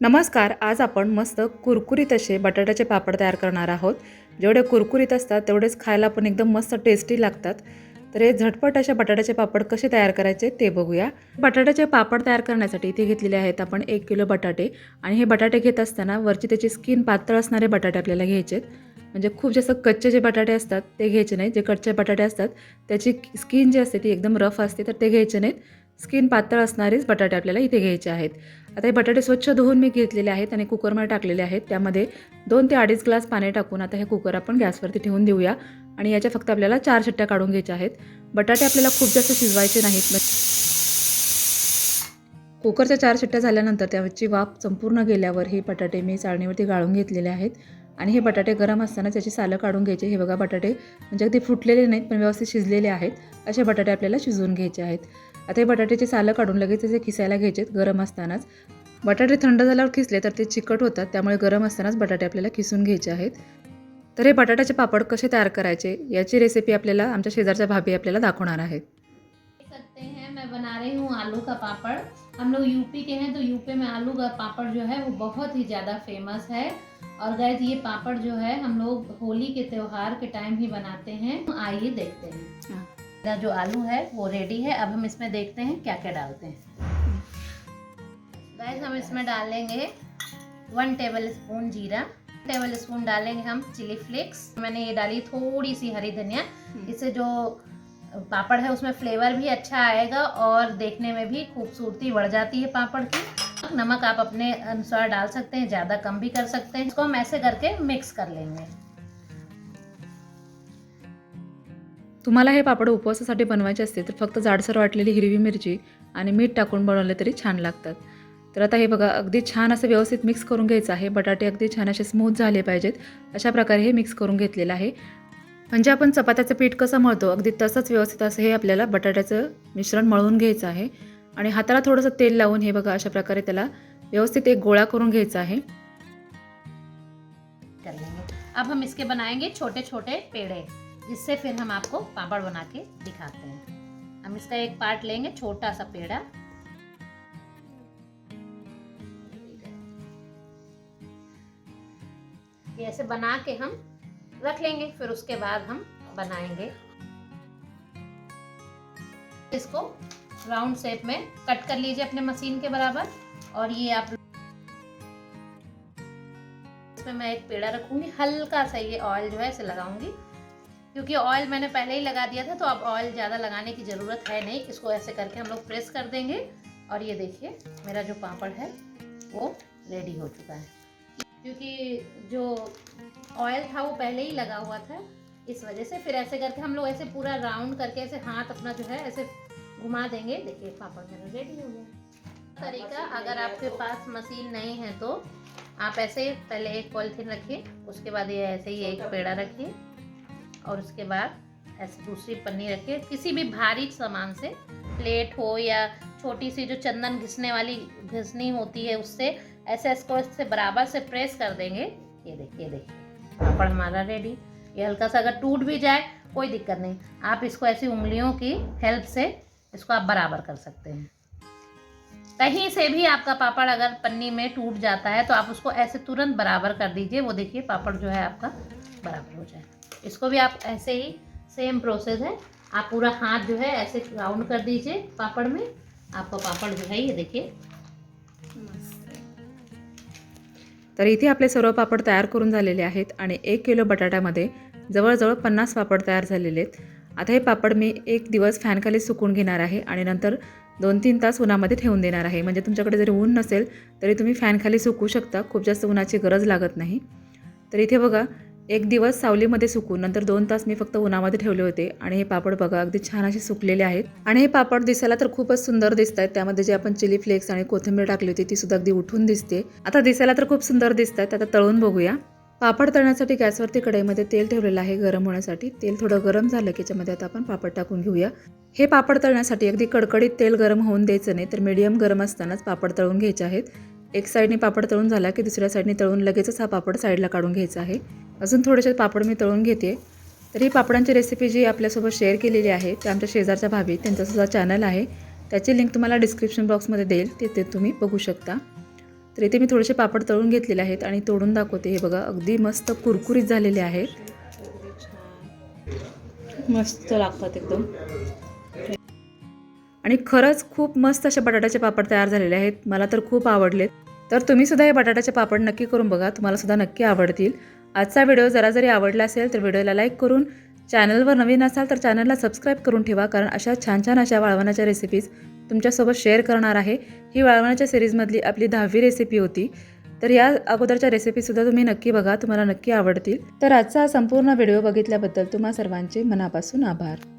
नमस्कार आज आपण मस्त कुरकुरीत असे बटाट्याचे पापड तयार करणार आहोत. जेवढे कुरकुरीत असतात तेवढेच खायला पण एकदम मस्त टेस्टी लागतात. तर हे झटपट असे बटाट्याचे पापड कसे तयार करायचे ते बघूया. बटाट्याचे पापड तयार करण्यासाठी इथे घेतलेले आहेत आपण एक किलो बटाटे. आणि हे बटाटे घेत असताना वरची त्याची स्किन पातळ असणारे बटाटे आपल्याला घ्यायचे आहेत म्हणजे खूप जास्त कच्चे जे बटाटे असतात ते घ्यायचे नाहीत. जे कच्चे बटाटे असतात त्याची स्किन जी असते ती एकदम रफ असते तर ते घ्यायचे नाहीत. स्किन पातळ असणारेच बटाटे आपल्याला इथे घ्यायचे आहेत. आता हे बटाटे स्वच्छ धुवून मी घेतलेले आहेत आणि कुकरमध्ये टाकलेले आहेत. त्यामध्ये दोन ते अडीच ग्लास पाणी टाकून आता हे कुकर आपण गॅसवरती ठेवून देऊया. आणि याच्या फक्त आपल्याला चार शिट्ट्या काढून घ्यायच्या आहेत. बटाटे आपल्याला खूप जास्त शिजवायचे नाहीत. कुकरच्या चार शिट्ट्या झाल्यानंतर त्याची वाफ संपूर्ण गेल्यावर हे बटाटे मी चाळणीवरती गाळून घेतलेले आहेत. आणि हे बटाटे गरम असताना त्याची सालं काढून घ्यायचे. हे बघा बटाटे म्हणजे अगदी फुटलेले नाहीत पण व्यवस्थित शिजलेले आहेत. असे बटाटे आपल्याला शिजवून घ्यायचे आहेत. आता हे बटाट्याचे सालं काढून लगेच त्याचे खिसायला घ्यायचे गरम असतानाच. बटाटे थंड झाल्यावर खिसले तर ते चिकट होतात त्यामुळे गरम असतानाच बटाटे आपल्याला खिसून घ्यायचे आहेत. तर हे बटाट्याचे पापड कसे तयार करायचे याची रेसिपी आपल्याला आमच्या शेजारच्या भाभी आपल्याला दाखवणार आहेत. सकते हैं मैं बना रही हूँ आलू का पापड़. हम लोग यूपी के हैं तो यूपी में आलू का पापड़ जो है वो बहुत ही ज़्यादा फ़ेमस है। और गैस ये पापड़ जो है हम लोग होली के त्योहार के टाइम ही बनाते हैं। आइए देखते हैं। हाँ। मेरा जो आलू है वो रेडी है। अब हम इसमें देखते हैं क्या क्या डालते हैं। गैस हम इसमें डालेंगे वन टेबल स्पून जीरा टेबल स्पून डालेंगे हम चिली फ्लेक्स मैंने ये डाली थोड़ी सी हरी धनिया। इससे जो पापड़ है उसमें फ्लेवर भी अच्छा आएगा और देखने में भी खूबसूरती बढ़ जाती है पापड़ की। नमक आप अपने अनुसार डाल सकते हैं ज़्यादा कम भी कर सकते हैं। इसको हम ऐसे करके मिक्स कर लेंगे। तुम्हाला हे पापड उपवासासाठी बनवायचे असते तर फक्त जाडसर वाटलेली हिरवी मिरची आणि मीठ टाकून बनवले तरी छान लागतात. तर आता हे बघा अगदी छान असं व्यवस्थित मिक्स करून घ्यायचं आहे. बटाटे अगदी छान असे स्मूथ झाले पाहिजेत. अशा प्रकारे हे मिक्स करून घेतलेलं आहे. म्हणजे आपण चपात्याचं पीठ कसं मळतो? अगदी तसंच व्यवस्थित असं हे आपल्याला बटाट्याचं मिश्रण मळून घ्यायचं आहे. आणि हाताला थोडंसं तेल लावून हे बघा अशा प्रकारे त्याला व्यवस्थित एक गोळा करून घ्यायचा आहे. अब हम इसके बनाएंगे छोटे छोटे पेड़े जिससे फिर हम आपको पापड़ बना के दिखाते हैं। हम इसका एक पार्ट लेंगे छोटा सा पेड़ा। ये ऐसे बना के हम रख लेंगे, फिर उसके बाद हम बनाएँगे। इसको राउंड शेप में कट कर लीजिए अपने मशीन के बराबर। और ये आप इसमें मैं एक पेड़ा रखूँगी, हल्का सा ये ऑयल जो है इसे लगाऊँगी। क्योंकि ऑयल मैंने पहले ही लगा दिया था तो अब ऑयल ज़्यादा लगाने की ज़रूरत है नहीं। इसको ऐसे करके हम लोग प्रेस कर देंगे। और ये देखिए, मेरा जो पापड़ है, वो रेडी हो चुका है। क्योंकि जो ऑयल था वो पहले ही लगा हुआ था इस वजह से फिर ऐसे करके हम लोग ऐसे पूरा राउंड करके ऐसे हाथ अपना जो है ऐसे घुमा देंगे। देखिए पापड़ मेरा रेडी हो गया। तरीका अगर आपके पास मशीन नहीं है तो आप ऐसे पहले एक पॉलीथीन रखिए उसके बाद ये ऐसे ही एक पेड़ा रखिए और उसके बाद ऐसे दूसरी पन्नी रखिए। किसी भी भारी सामान से प्लेट हो या छोटी सी जो चंदन घिसने वाली घिसनी होती है उससे ऐसे इसको इससे बराबर से प्रेस कर देंगे। ये देखिए देखिए पापड़ हमारा रेडी ये हल्का सा अगर टूट भी जाए, कोई दिक्कत नहीं। आप इसको ऐसी उंगलियों की हेल्प से इसको आप बराबर कर सकते हैं। कहीं से भी आपका पापड़ अगर पन्नी में टूट जाता है तो आप उसको ऐसे तुरंत बराबर कर दीजिए। वो देखिए, पापड़ जो है आपका बराबर हो जाए। इसको भी आप ऐसे ही सेम प्रोसेस है। आप पूरा हाथ जो है ऐसे राउंड कर दीजिए पापड़ में। आपका पापड़ जो है, ये देखिए। तर इथे आपले सर्व पापड तयार करून झालेले आहेत आणि एक किलो बटाट्यामध्ये जवळजवळ पन्नास पापड तयार झालेले आहेत. आता हे पापड मी एक दिवस फॅनखाली सुकून घेणार आहे आणि नंतर दोन तीन तास उन्हामध्ये ठेवून देणार आहे. म्हणजे तुमच्याकडे जरी ऊन नसेल तरी तुम्ही फॅनखाली सुकू शकता. खूप जास्त उन्हाची गरज लागत नाही. तर इथे बघा एक दिवस सावलीमध्ये सुकून नंतर दोन तास मी फक्त उन्हामध्ये ठेवले होते. आणि हे पापड बघा अगदी छान असे सुकलेले आहेत. आणि हे पापड दिसायला तर खूपच सुंदर दिसत आहेत त्यामध्ये जे आपण चिली फ्लेक्स आणि कोथिंबीर टाकली होती ती सुद्धा अगदी उठून दिसते. आता दिसायला तर खूप सुंदर दिसत आहेत आता तळून बघूया. पापड तळण्यासाठी गॅसवरती कढईमध्ये तेल ठेवलेलं आहे गरम होण्यासाठी. तेल थोडं गरम झालं की याच्यामध्ये आता आपण पापड टाकून घेऊया. हे पापड तळण्यासाठी अगदी कडकडीत तेल गरम होऊन द्यायचं नाही तर मीडियम गरम असतानाच पापड तळून घ्यायचे आहेत. एक साईडने पापड तळून झाला की दुसऱ्या साईडने तळून लगेचच हा पापड साईडला काढून घ्यायचा आहे. अजून थोडेसे पापड मी तळून घेते. तर ही पापडांची रेसिपी जी आपल्यासोबत शेअर केलेली आहे ते आमच्या शेजारच्या भाभी त्यांचासुद्धा चॅनल आहे. त्याची लिंक तुम्हाला डिस्क्रिप्शन बॉक्समध्ये देईल तिथे तुम्ही बघू शकता. तर इथे मी थोडेसे पापड तळून घेतलेले आहेत आणि तोडून दाखवते. हे बघा अगदी मस्त कुरकुरीत झालेले आहेत मस्त लागतात एकदम. आणि खरंच खूप मस्त असे बटाट्याचे पापड तयार झालेले आहेत. मला तर खूप आवडलेत. तर तुम्ही सुद्धा हे बटाट्याचे पापड नक्की करून बघा. तुम्हाला सुद्धा नक्की आवडतील. आजचा व्हिडिओ जरा जरी आवडला असेल तर व्हिडिओला लाईक करून चॅनलवर नवीन असाल तर चॅनलला सबस्क्राईब करून ठेवा कारण अशा छान छान अशा वाळवणाच्या रेसिपीज तुमच्यासोबत शेअर करणार आहे. ही वाळवणाच्या सिरीजमधली आपली दहावी रेसिपी होती. तर या अगोदरच्या रेसिपीसुद्धा तुम्ही नक्की बघा तुम्हाला नक्की आवडतील. तर आजचा हा संपूर्ण व्हिडिओ बघितल्याबद्दल तुम्हा सर्वांचे मनापासून आभार.